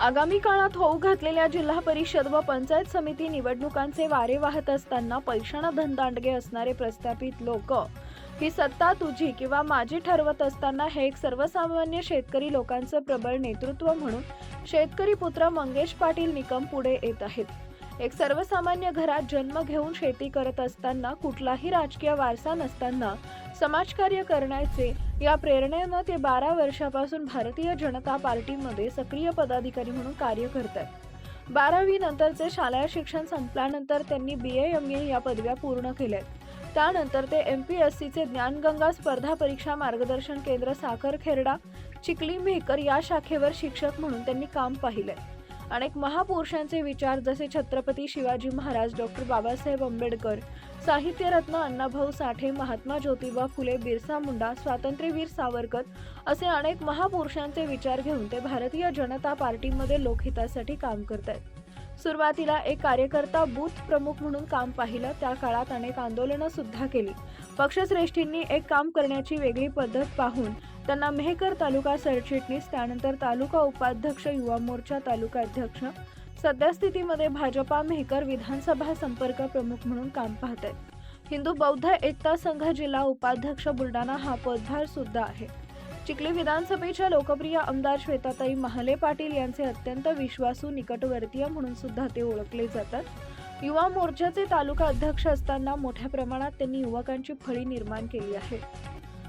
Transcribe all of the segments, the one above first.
आगामी काळात होऊ घातलेल्या जिल्हा परिषद व पंचायत समिती निवडणुकांचे वारे वाहत असताना पैशाना धनदांडगे असणारे प्रस्थापित लोक. ही सत्ता तुझी किंवा माझी ठरवत असताना हे एक सर्वसामान्य शेतकरी लोकांचं प्रबळ नेतृत्व म्हणून शेतकरी पुत्र मंगेश पाटील निकम पुढे येत आहेत. एक सर्वसामान्य घरात जन्म घेऊन शेती करत असताना कुठलाही राजकीय वारसा नसताना समाजकार्य करण्याचे या प्रेरणेनं ते बारा वर्षापासून भारतीय जनता पार्टीमध्ये सक्रिय पदाधिकारी म्हणून कार्य करत आहेत बारावी नंतरचे शालेय शिक्षण संपल्यानंतर त्यांनी बी एम ए या पदव्या पूर्ण केल्या त्यानंतर ते एम पी एस सीचे ज्ञानगंगा स्पर्धा परीक्षा मार्गदर्शन केंद्र साखरखेरडा चिखली मेहकर या शाखेवर शिक्षक म्हणून त्यांनी काम पाहिले अनेक महापुरुषांचे विचार जसे छत्रपती शिवाजी महाराज डॉक्टर बाबासाहेब आंबेडकर साहित्यरत्न अण्णाभाऊ साठे महात्मा ज्योतिबा फुले बिरसा मुंडा स्वातंत्र्यवीर सावरकर असे अनेक महापुरुषांचे विचार घेऊन ते भारतीय जनता पार्टीमध्ये लोकहितासाठी काम करत आहेत सुरुवातीला एक कार्यकर्ता बूथ प्रमुख म्हणून काम पाहिलं त्या काळात अनेक आंदोलनं सुद्धा केली. पक्षश्रेष्ठींनी एक काम करण्याची वेगळी पद्धत पाहून त्यांना मेहकर तालुका सरचिटणीस त्यानंतर तालुका उपाध्यक्ष युवा मोर्चा तालुका अध्यक्ष. सद्यस्थितीमध्ये भाजपा मेहकर विधानसभा संपर्क प्रमुख म्हणून काम पाहत आहेत हिंदू बौद्ध एकता संघ जिल्हा उपाध्यक्ष बुलढाणा हा पदभार सुद्धा आहे. चिखली विधानसभेच्या लोकप्रिय आमदार श्वेताताई महाले पाटील यांचे अत्यंत विश्वासू निकटवर्तीय म्हणून सुद्धा ते ओळखले जातात. युवा मोर्चाचे तालुका अध्यक्ष असताना मोठ्या प्रमाणात त्यांनी युवकांची फळी निर्माण केली आहे.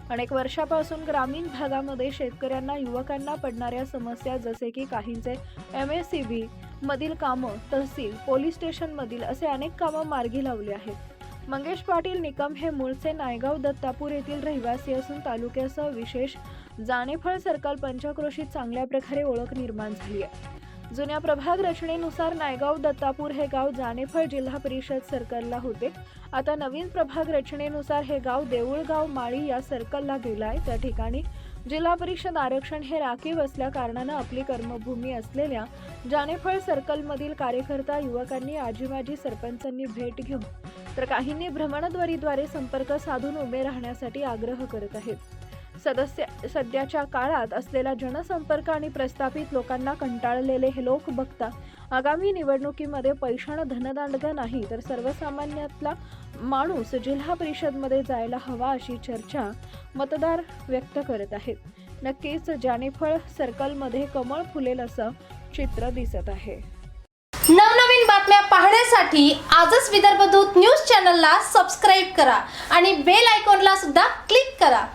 अनेक वर्षापासून ग्रामीण भागामध्ये शेतकऱ्यांना युवकांना पडणाऱ्या समस्या जसे की काहींचे एम एस सी बी मधील कामं तहसील पोलीस स्टेशन मधील असे अनेक कामं मार्गी लावली आहेत. मंगेश पाटील निकम हे मूळचे नायगाव दत्तापूर येथील रहिवासी असून तालुक्यासह विशेष जाणेफळ सर्कल पंचक्रोशीत चांगल्या प्रकारे ओळख निर्माण झाली आहे. जुन्या प्रभाग रचनेनुसार नायगाव दत्तापूर हे गाव जानेफळ जिल्हा परिषद सर्कलला होते. आता नवीन प्रभाग रचनेनुसार हे गाव देऊळगाव माळी या सर्कलला गेलं आहे. त्या ठिकाणी जिल्हा परिषद आरक्षण हे राखीव असल्या कारणानं आपली कर्मभूमी असलेल्या जानेफळ सर्कलमधील कार्यकर्ता युवकांनी आजीमाजी सरपंचांनी भेट घेऊन तर काहींनी भ्रमणध्वरीद्वारे संपर्क साधून उभे राहण्यासाठी आग्रह करत आहेत. सदस्य सध्याच्या काळात असलेला जनसंपर्क आणि प्रस्थापित लोकांना कंटाळलेले हे लोक बघता आगामी निवडणुकीमध्ये पैशानं धनदांडग नाही तर सर्वसामान्यातला माणूस जिल्हा परिषदमध्ये जायला हवा अशी चर्चा मतदार व्यक्त करत आहेत. नक्कीच जानेफळ सर्कलमध्ये कमळ फुलेल असं चित्र दिसत आहे. नवनवीन बातम्या पाहण्यासाठी आजच विदर्भ दूत न्यूज चॅनलला सबस्क्राईब करा आणि बेल आयकॉनला सुद्धा क्लिक करा.